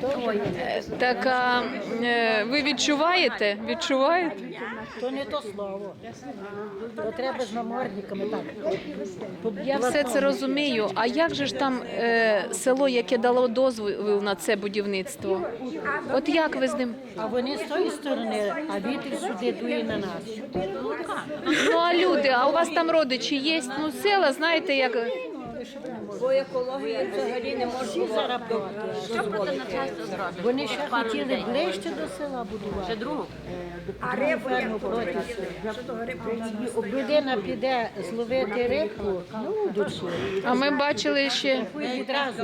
то, Так а, е, ви відчуваєте? Відчуваєте? то не то слово. То треба з намордниками так. Я все це розумію. А як же ж там е, село, яке дало дозвіл на це будівництво? От як ви з ним? А вони з тої сторони, а вітер сюди дує на нас. Ну а люди, а у вас там родичі є? Ну села, знаєте, як Бо екологія взагалі не може зараз проти. Вони ще хотіли ближче до села будувати. Ще другу. А рибу ферму проти. Людина піде зловити рибку, ну, дочу. а ми бачили ще. Відразу.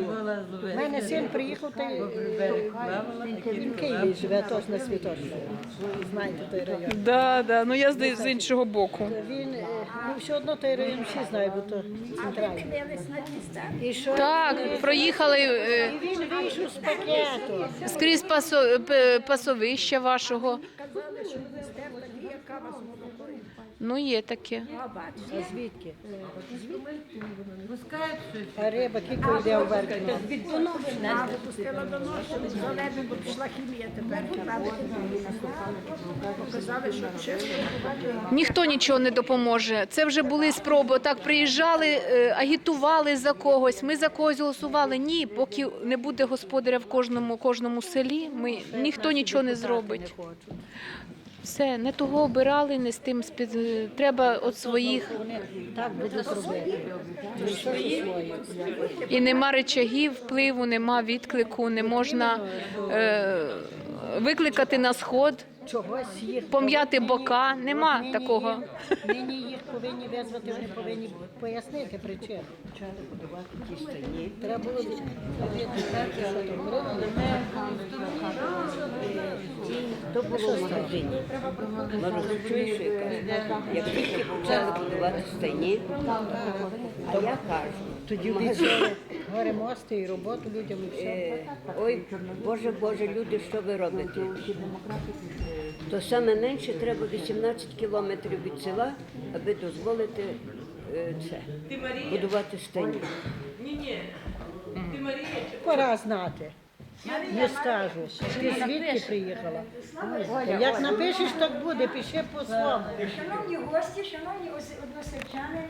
У мене син приїхав, та й він в Києві живе, теж на світочку. Знаєте той район. Да, да. Ну я з, з іншого боку. Він, е, ну все одно той район всі знають, бо то центральний. Так, проїхали е, І пасовища вашого. Казали, що ви пасо, яка вас вашого. Ну, є таке. А звідки? А риба кілька йде вверх. А випустила до ночі, залежно, бо пішла хімія тепер. Показали, що чисто. Ніхто нічого не допоможе. Це вже були спроби. Так приїжджали, е, агітували за когось. Ми за когось голосували. Ні, поки не буде господаря в кожному кожному селі, ми ніхто нічого не зробить. Все, не того обирали, не з тим спід... треба від своїх. Вони так будуть робити. Що ж своє? І нема речагів впливу, нема відклику, не можна е, викликати на сход, Чогось їх пом'яти бока. Нема нині такого. їх- Нині їх повинні визвати, вони повинні пояснити причину. Треба було відповідати, що там робили. То було в магазині. Марусь, чуєш, що? Як тільки почали будувати стайні, а я кажу, Тоді горе мости і роботу людям і все. е, ой, Боже, Боже, люди, що ви робите? То саме менше треба 18 кілометрів від села, аби дозволити е, це, будувати стайні. Пора знати. Не скажу. Ти звідки приїхала? Як напишеш, так буде, пиши по-своєму. Шановні гості, шановні ос- односельчани,